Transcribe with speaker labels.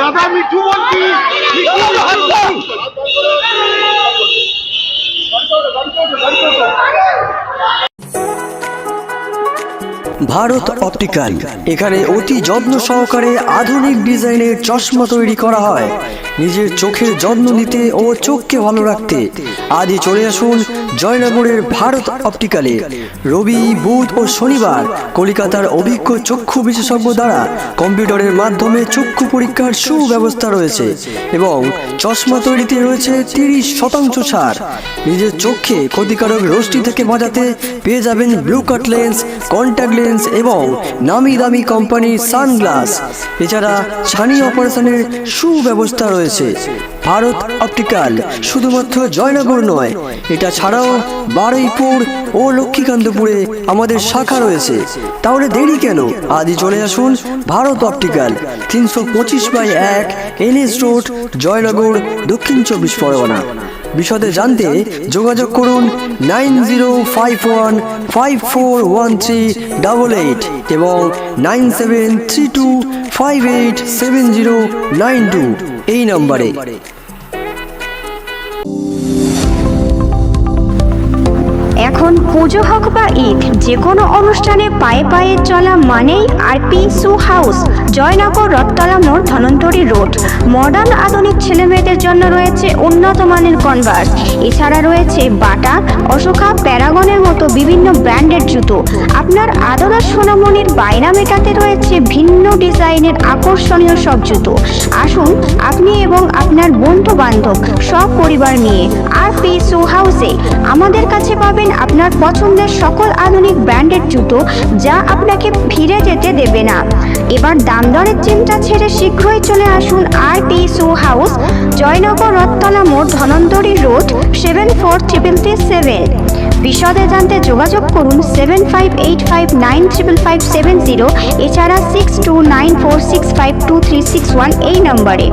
Speaker 1: দাদা, মিঠু বলছি।
Speaker 2: ভারত অপটিক্যাল। এখানে অতি যত্ন সহকারে আধুনিক ডিজাইনের চশমা তৈরি করা হয়। নিজের চোখের যত্ন নিতে ও চোখকে ভালো রাখতে। আজই চলে আসুন জয়নগরের ভারত অপটিক্যালে। রবি, বুধ ও শনিবার কলকাতার অভিজ্ঞ চক্ষু বিশেষজ্ঞ দ্বারা কম্পিউটারের মাধ্যমে চক্ষু পরীক্ষার সুব্যবস্থা রয়েছে এবং চশমা তৈরিতে রয়েছে তিরিশ শতাংশ ছাড়। নিজের চোখে ক্ষতিকারক রোষ্টি থেকে বাঁচাতে পেয়ে যাবেন blue cut lens, contact lens এবং নামি দামি কোম্পানির সানগ্লাস। এছাড়া ছানি অপারেশনের সুব্যবস্থা রয়েছে। ভারত অপটিক্যাল, শুধুমাত্র জয়নগর নয়, এটা ছাড়াও বারুইপুর ও লক্ষ্মীকান্তপুরে আমাদের শাখা রয়েছে। তাহলে দেরি কেন? আজই চলে আসুন ভারত অপটিক্যাল, তিনশো পঁচিশ বাই এক এনএস রোড, জয়নগর, দক্ষিণ চব্বিশ পরগনা। বিশদে জানতে যোগাযোগ করুন nine zero five one five four one three double eight এবং nine seven three two five eight seven zero nine two. এই নম্বরে।
Speaker 3: এখন পুজো হোক বা ঈদ যে কোনো অনুষ্ঠানে পায়ে পায়ে চলা মানেই আরপি সু হাউস, জয়নগর রথতলা মোড়, ধনন্তরী রোড। মডার্ন আধুনিক ছেলেমেয়েদের জন্য রয়েছে উন্নত মানের কনভার্স। এছাড়া রয়েছে বাটা, অশোকা, প্যারাগনের মতো বিভিন্ন ব্র্যান্ডের জুতো। আপনার আদরের সোনামণির বাইরা মেটাতে রয়েছে ভিন্ন ডিজাইনের আকর্ষণীয় সব জুতো। আসুন আপনি এবং আপনার বন্ধু বান্ধব সব পরিবার নিয়ে আর পি সু হাউসে আমাদের কাছে পাবেন আপনার পছন্দের সকল আধুনিক ব্র্যান্ডের জুতো যা আপনাকে ফিরে যেতে দেবে না। এবার দাম দরের চিন্তা ছেড়ে শীঘ্রই চলে আসুন R P shoe house, Joynagar Rathtala মোড়, Dhanantari road, seven four triple three seven. বিশদে জানতে যোগাযোগ করুন seven five eight five nine triple five seven zero, এছাড়া six two nine four six five two three six one এই নম্বরে।